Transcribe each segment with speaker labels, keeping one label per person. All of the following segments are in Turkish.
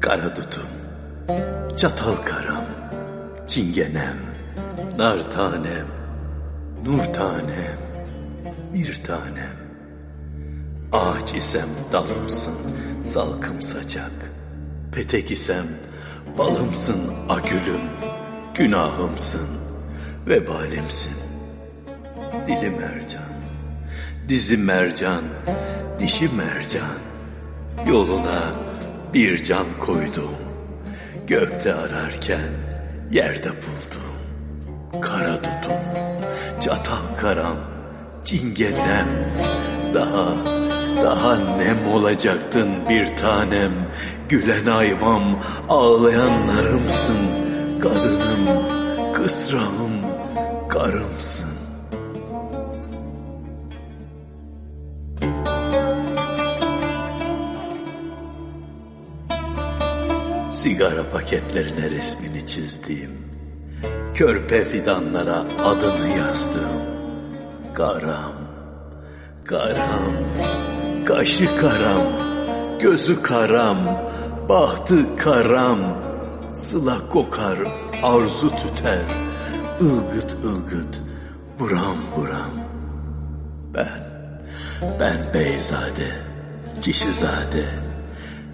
Speaker 1: Kara dutum, çatal karam, çingenem, nar tanem, nur tanem, bir tanem. Ağaç isem dalımsın, salkım saçak. Petek isem balımsın agülüm, günahımsın, vebalimsin. Dili mercan, dizi mercan, dişi mercan. Yoluna bir can koydum. Gökte ararken yerde buldum. Kara tutum, çatal karam, cingenem. Daha, daha nem olacaktın bir tanem. Gülen ayvam, ağlayanlarımsın. Kadınım, kısrağım, karımsın. Sigara paketlerine resmini çizdiğim, körpe fidanlara adını yazdığım, karam, karam, kaşı karam, gözü karam, bahtı karam, sıla kokar, arzu tüter, ılgıt ılgıt, buram buram. Ben, ben beyzade, kişizade,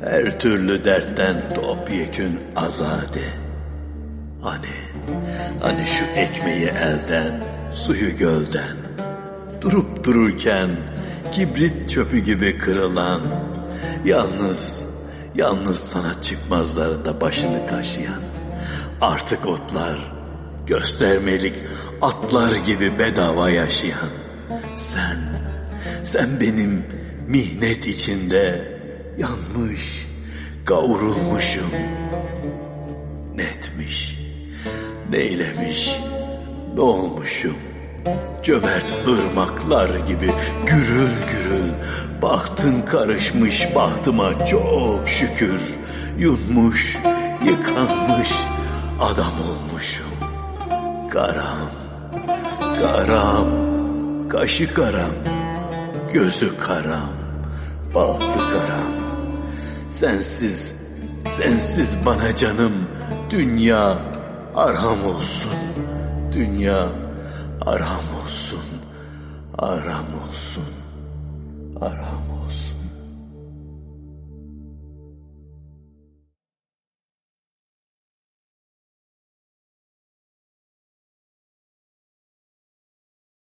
Speaker 1: her türlü dertten topyekün azade. Hani, hani şu ekmeği elden, suyu gölden, durup dururken kibrit çöpü gibi kırılan, yalnız, yalnız sanat çıkmazlarında başını kaşıyan, artık otlar, göstermelik atlar gibi bedava yaşayan, sen, sen benim mihnet içinde yanmış, kavrulmuşum. Netmiş, neylemiş, ne olmuşum. Cömert ırmaklar gibi gürül gürül bahtın karışmış bahtıma çok şükür. Yunmuş, yıkanmış adam olmuşum. Karam, karam, kaşı karam, gözü karam, bahtı karam. Sensiz, sensiz bana canım dünya aram olsun. Dünya aram olsun. Aram olsun. Aram olsun.